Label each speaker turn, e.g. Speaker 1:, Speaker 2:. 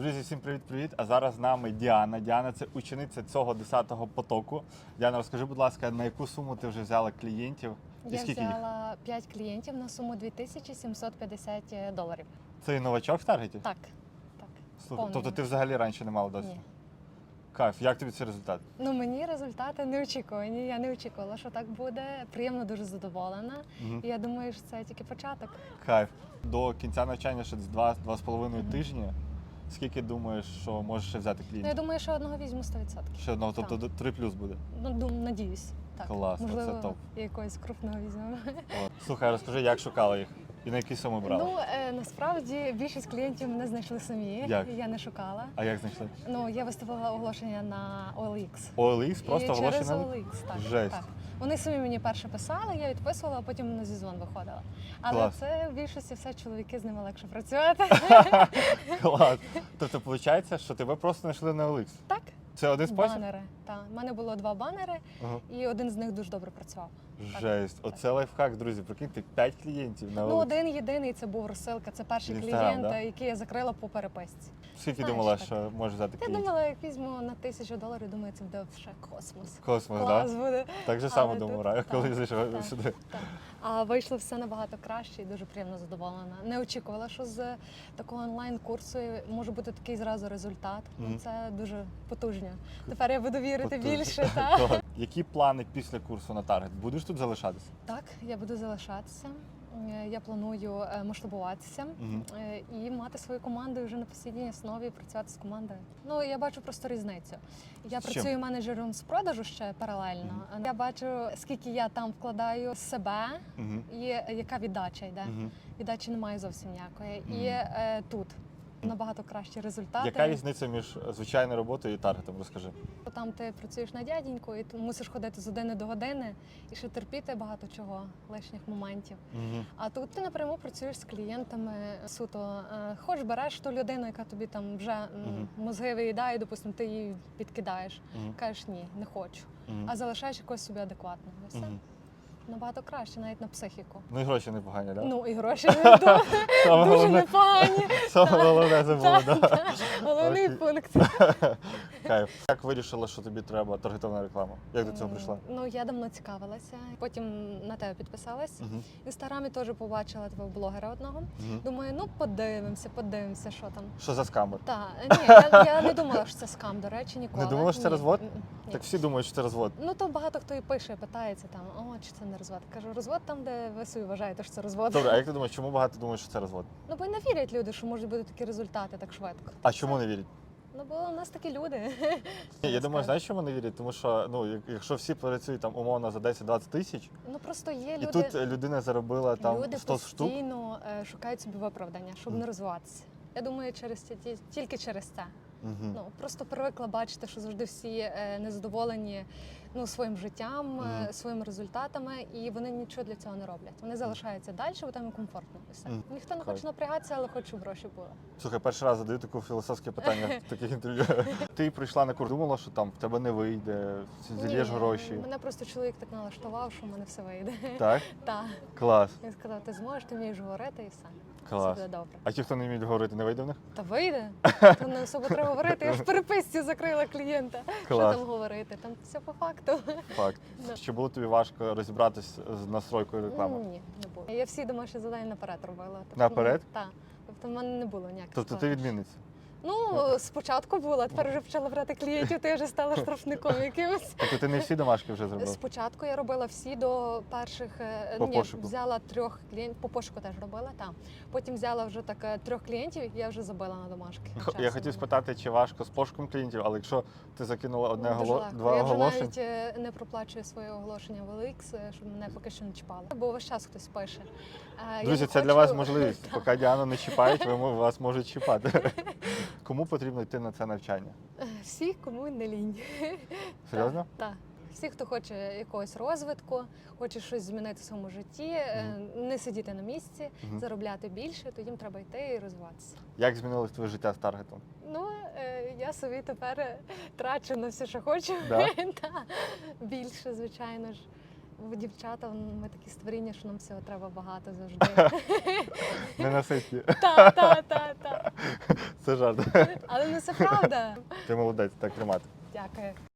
Speaker 1: Друзі, всім привіт-привіт! А зараз з нами Діана. Діана це учениця цього 10-го потоку. Діана, розкажи, будь ласка, на яку суму ти вже взяла клієнтів? І
Speaker 2: Я
Speaker 1: скільки їх?
Speaker 2: взяла 5 клієнтів на суму 2750 доларів.
Speaker 1: Це і новачок в таргеті?
Speaker 2: Так. Так.
Speaker 1: Слухай,
Speaker 2: повний.
Speaker 1: тобто ти взагалі раніше не мала досвіду?
Speaker 2: Ні.
Speaker 1: Кайф, як тобі цей результат?
Speaker 2: Ну мені результати не очікувані. Я не очікувала, що так буде. Приємно дуже задоволена.
Speaker 1: Мгм.
Speaker 2: І я думаю, що це тільки початок.
Speaker 1: Кайф. До кінця навчання ще десь два-два з половиною
Speaker 2: Мгм.
Speaker 1: тижні. Скільки думаєш, що можеш ще взяти
Speaker 2: Ну, я думаю, що одного візьму 100%.
Speaker 1: Ще одного, тобто
Speaker 2: Так.
Speaker 1: 3 плюс буде.
Speaker 2: Ну, дум, надіюсь. Так.
Speaker 1: Класно, це
Speaker 2: Можливо,
Speaker 1: топ.
Speaker 2: якогось крупного візьмемо.
Speaker 1: От. Слухай, розкажи, як шукала їх і на які суми брала?
Speaker 2: Ну, е, насправді більшість клієнтів мене знайшли самі.
Speaker 1: Як?
Speaker 2: Я не шукала.
Speaker 1: А як знайшли?
Speaker 2: Ну, я виставила оголошення на OLX.
Speaker 1: OLX просто
Speaker 2: і через
Speaker 1: оголошення?
Speaker 2: OLX, так.
Speaker 1: Жесть.
Speaker 2: так. Вони самі мені перше писали, я відписувала, а потім на зізвон виходила. Але
Speaker 1: Клас.
Speaker 2: це в більшості все чоловіки з ними легше працювати.
Speaker 1: Клас. Тобто, виходить, що тебе просто знайшли на OLX?
Speaker 2: так,
Speaker 1: Це один спосіб?
Speaker 2: банери. Так. У мене було два банери,
Speaker 1: Ага.
Speaker 2: і один з них дуже добре працював.
Speaker 1: Жесть. Оце лайфхак, друзі. Прикиньте, 5 клієнтів на
Speaker 2: Ну, один єдиний це був розсилка. Це перший
Speaker 1: Інстаграм,
Speaker 2: клієнт,
Speaker 1: да?
Speaker 2: який я закрила по переписці.
Speaker 1: Скільки
Speaker 2: знаєш,
Speaker 1: думала,
Speaker 2: так.
Speaker 1: що можеш взяти
Speaker 2: Я думала, як візьму на тисячу доларів, думаю, це буде ще космос.
Speaker 1: Космос, так?
Speaker 2: Клас
Speaker 1: Да?
Speaker 2: буде.
Speaker 1: Так же само Раю, коли
Speaker 2: так,
Speaker 1: зайшов
Speaker 2: так.
Speaker 1: сюди.
Speaker 2: Так. А вийшло все набагато краще і дуже приємно задоволена. Не очікувала, що з такого онлайн-курсу може бути такий зразу результат. Ну,
Speaker 1: Мгм.
Speaker 2: Це дуже потужно. Тепер я буду вірити
Speaker 1: Потужно.
Speaker 2: більше.
Speaker 1: Клас. Які плани після курсу на таргет? Будеш тут залишатися?
Speaker 2: так, я буду залишатися. Я планую е, масштабуватися е, і мати свою команду і вже на постійній основі працювати з командою. Ну я бачу просто різницю. Я
Speaker 1: З чим?
Speaker 2: працюю менеджером з продажу ще паралельно. Я бачу, скільки я там вкладаю себе
Speaker 1: Мгм.
Speaker 2: і яка віддача йде.
Speaker 1: Мгм.
Speaker 2: віддачі немає зовсім ніякої.
Speaker 1: Мгм.
Speaker 2: І е, тут набагато кращі результати.
Speaker 1: Яка різниця між звичайною роботою і таргетом? Розкажи.
Speaker 2: Там ти працюєш на дяденьку, і ти мусиш ходити з години до години і ще терпіти багато чого, лишніх моментів.
Speaker 1: Мгм.
Speaker 2: А тут ти напряму працюєш з клієнтами суто. Е, хоч береш ту людину, яка тобі там вже
Speaker 1: Мгм.
Speaker 2: мозги виїдає, допустимо, ти її підкидаєш.
Speaker 1: Мгм.
Speaker 2: Кажеш ні, не хочу.
Speaker 1: Мгм.
Speaker 2: А залишаєш якось собі адекватно. Все.
Speaker 1: Мгм.
Speaker 2: Набагато краще, навіть на психіку.
Speaker 1: Ну і гроші непогані, так?
Speaker 2: Ну і гроші не дуже непогані.
Speaker 1: саме головне забув,
Speaker 2: Так. Головний пункт.
Speaker 1: Кайф. Як вирішила, що тобі треба таргетована реклама? Як до цього прийшла?
Speaker 2: Ну я давно цікавилася. Потім на тебе підписалась. В інстаграмі теж побачила твого блогера одного.
Speaker 1: Мгм.
Speaker 2: Думаю, ну подивимося, подивимося, що там.
Speaker 1: Що за скамер?
Speaker 2: Та ні, я, я не думала, що це скам, до речі, ніколи.
Speaker 1: Не думала, що це
Speaker 2: Ні,
Speaker 1: розвод?
Speaker 2: ні.
Speaker 1: Так всі думають, що це розвод.
Speaker 2: Ну то багато хто і пише, питається там, о, чи це не розвод. Кажу, розвод там, де ви собі вважаєте, що це розвод.
Speaker 1: Добре, а як ти думаєш, чому багато думають, що це розвод?
Speaker 2: Ну бо не вірять люди, що можуть бути такі результати так швидко.
Speaker 1: А чому не вірять?
Speaker 2: Бо у нас такі люди.
Speaker 1: Ні, я думаю, знаєш, що вони вірять? Тому що ну, якщо всі працюють там умовно за 10-20 тисяч,
Speaker 2: Ну просто є
Speaker 1: і
Speaker 2: люди.
Speaker 1: тут е, людина заробила там
Speaker 2: Люди
Speaker 1: 100 штук.
Speaker 2: постійно е, шукають собі виправдання, щоб
Speaker 1: mm.
Speaker 2: не розвиватися. Я думаю, через тільки через це.
Speaker 1: Мгм.
Speaker 2: Ну просто привикла бачити, що завжди всі е, незадоволені ну, своїм життям,
Speaker 1: Мгм.
Speaker 2: своїми результатами, і вони нічого для цього не роблять. Вони залишаються далі, бо там і комфортно. Все.
Speaker 1: Мгм.
Speaker 2: Ніхто не
Speaker 1: Хай.
Speaker 2: хоче напрягатися, але хоче, щоб гроші були.
Speaker 1: Слухай, перший раз задаю таке філософське питання в таких інтерв'ю. Ти прийшла на курс, думала, що там в тебе не вийде, зільєш гроші.
Speaker 2: Мене просто чоловік так налаштував, що в мене все вийде.
Speaker 1: Так?
Speaker 2: Так.
Speaker 1: Клас.
Speaker 2: Він сказав, ти зможеш, ти вмієш говорити і все.
Speaker 1: Клас.
Speaker 2: Все буде добре.
Speaker 1: А ті, хто не вміють говорити, не вийде в них?
Speaker 2: Та вийде. То не особо треба говорити. Я ж в переписці закрила клієнта.
Speaker 1: Клас.
Speaker 2: Що там говорити? Там все по факту.
Speaker 1: Факт.
Speaker 2: Да.
Speaker 1: Чи було тобі важко розібратись з настройкою реклами?
Speaker 2: Ні, не було. Я всі домашні завдання наперед робила. Тобто,
Speaker 1: Наперед?
Speaker 2: Так. Тобто в мене не було ніяких
Speaker 1: Тобто ти
Speaker 2: складнощів.
Speaker 1: відмінниця?
Speaker 2: Ну, спочатку була, тепер вже почала брати клієнтів, то я вже стала штрафником якимось.
Speaker 1: Тобто ти не всі домашки вже зробив?
Speaker 2: Спочатку я робила всі до перших е,
Speaker 1: По
Speaker 2: ні,
Speaker 1: пошуку.
Speaker 2: взяла трьох клієнтів, по пошуку теж робила, так. Потім взяла вже так е, трьох клієнтів, я вже забила на домашки.
Speaker 1: Я хотів спитати, чи важко з пошуком клієнтів, але якщо ти закинула одне
Speaker 2: дуже
Speaker 1: оголо... два
Speaker 2: я вже
Speaker 1: оголошення,
Speaker 2: навіть е, не проплачую своє оголошення в OLX, щоб мене поки що не чіпали. Бо весь час хтось пише. Я
Speaker 1: друзі, це для вас можливість. Поки Діану не чіпають, ви вас можуть чіпати. Кому потрібно йти на це навчання?
Speaker 2: Всі, кому не лінь.
Speaker 1: Серйозно?
Speaker 2: Так. Всі, хто хоче якогось розвитку, хоче щось змінити в своєму житті, е, не сидіти на місці,
Speaker 1: Мгм.
Speaker 2: заробляти більше, то їм треба йти і розвиватися.
Speaker 1: Як змінилось твоє життя з таргетом?
Speaker 2: Ну, е, я собі тепер е, трачу на все, що хочу.
Speaker 1: Да?
Speaker 2: Та, Більше, звичайно ж. Ви дівчата, ми такі створіння, що нам всього треба багато завжди.
Speaker 1: Ненаситні.
Speaker 2: Так, та, так, так.
Speaker 1: Це жарт.
Speaker 2: Але ну це правда.
Speaker 1: Ти молодець, так тримати.
Speaker 2: Дякую.